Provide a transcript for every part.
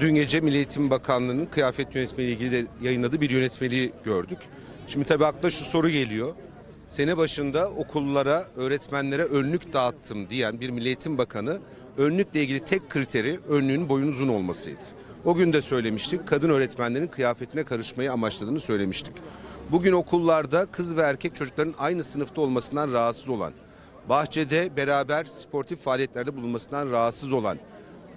Dün gece Milli Eğitim Bakanlığı'nın kıyafet yönetmeliği ilgili de yayınladığı bir yönetmeliği gördük. Şimdi tabii akla şu soru geliyor. Sene başında okullara, öğretmenlere önlük dağıttım diyen bir Milli Eğitim Bakanı önlükle ilgili tek kriteri önlüğün boyun uzun olmasıydı. O gün de söylemiştik kadın öğretmenlerin kıyafetine karışmayı amaçladığını söylemiştik. Bugün okullarda kız ve erkek çocukların aynı sınıfta olmasından rahatsız olan, bahçede beraber sportif faaliyetlerde bulunmasından rahatsız olan,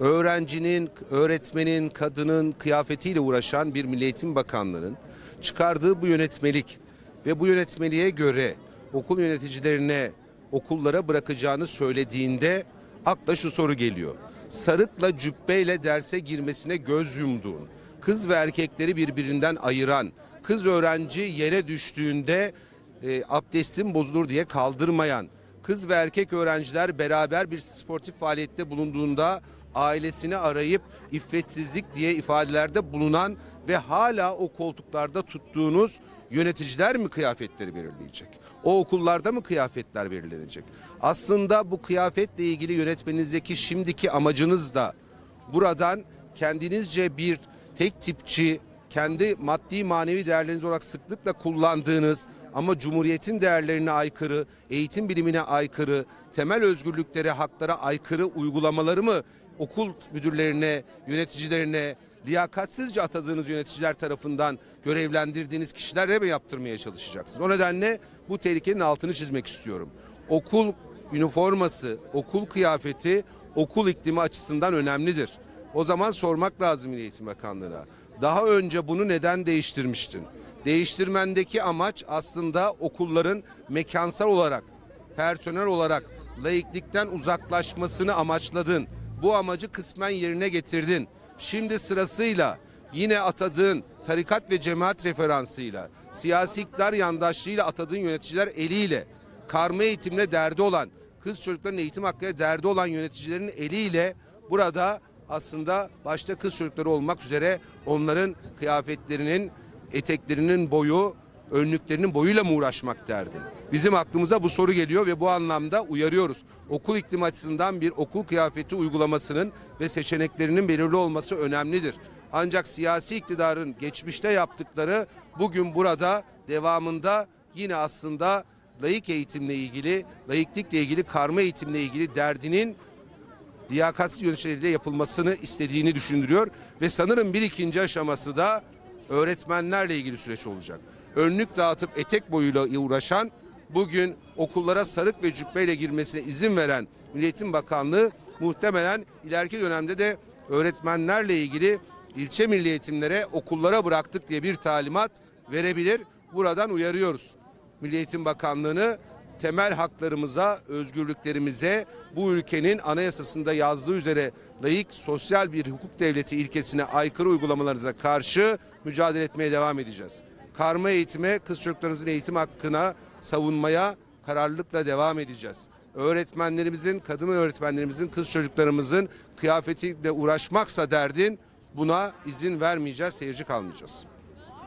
öğrencinin, öğretmenin, kadının kıyafetiyle uğraşan bir Milli Eğitim Bakanlığı'nın çıkardığı bu yönetmelik ve bu yönetmeliğe göre okul yöneticilerine okullara bırakacağını söylediğinde akla şu soru geliyor. Sarıkla cübbeyle derse girmesine göz yumduğun, kız ve erkekleri birbirinden ayıran, kız öğrenci yere düştüğünde e, abdestin bozulur diye kaldırmayan, kız ve erkek öğrenciler beraber bir sportif faaliyette bulunduğunda ailesini arayıp iffetsizlik diye ifadelerde bulunan ve hala o koltuklarda tuttuğunuz yöneticiler mi kıyafetleri belirleyecek? O okullarda mı kıyafetler belirlenecek? Aslında bu kıyafetle ilgili yönetmeninizdeki şimdiki amacınız da buradan kendinizce bir tek tipçi, kendi maddi manevi değerleriniz olarak sıklıkla kullandığınız ama Cumhuriyet'in değerlerine aykırı, eğitim bilimine aykırı, temel özgürlüklere, haklara aykırı uygulamaları mı okul müdürlerine, yöneticilerine, liyakatsizce atadığınız yöneticiler tarafından görevlendirdiğiniz kişilere mi yaptırmaya çalışacaksınız? O nedenle bu tehlikenin altını çizmek istiyorum. Okul üniforması, okul kıyafeti okul iklimi açısından önemlidir. O zaman sormak lazım Milli Eğitim Bakanlığı'na. Daha önce bunu neden değiştirmiştin? Değiştirmendeki amaç aslında okulların mekansal olarak, personel olarak laiklikten uzaklaşmasını amaçladın. Bu amacı kısmen yerine getirdin. Şimdi sırasıyla yine atadığın tarikat ve cemaat referansıyla, siyasi iktidar yandaşlığıyla atadığın yöneticiler eliyle, karma eğitimle derdi olan, kız çocukların eğitim hakkıyla derdi olan yöneticilerin eliyle burada aslında başta kız çocukları olmak üzere onların kıyafetlerinin, eteklerinin boyu, önlüklerinin boyuyla mı uğraşmak derdin? Bizim aklımıza bu soru geliyor ve bu anlamda uyarıyoruz. Okul iklimi açısından bir okul kıyafeti uygulamasının ve seçeneklerinin belirli olması önemlidir. Ancak siyasi iktidarın geçmişte yaptıkları bugün burada devamında yine aslında layık eğitimle ilgili, layıklıkla ilgili, karma eğitimle ilgili derdinin liyakatsiz yöneticileriyle yapılmasını istediğini düşündürüyor ve sanırım bir ikinci aşaması da öğretmenlerle ilgili süreç olacak. Önlük dağıtıp etek boyuyla uğraşan bugün okullara sarık ve cübbeyle girmesine izin veren Milli Eğitim Bakanlığı muhtemelen ileriki dönemde de öğretmenlerle ilgili ilçe milli eğitimlere okullara bıraktık diye bir talimat verebilir. Buradan uyarıyoruz. Milli Eğitim Bakanlığı'nı temel haklarımıza, özgürlüklerimize, bu ülkenin anayasasında yazdığı üzere layık sosyal bir hukuk devleti ilkesine aykırı uygulamalarınıza karşı mücadele etmeye devam edeceğiz. Karma eğitime, kız çocuklarımızın eğitim hakkına savunmaya kararlılıkla devam edeceğiz. Öğretmenlerimizin, kadın öğretmenlerimizin, kız çocuklarımızın kıyafetiyle uğraşmaksa derdin buna izin vermeyeceğiz, seyirci kalmayacağız.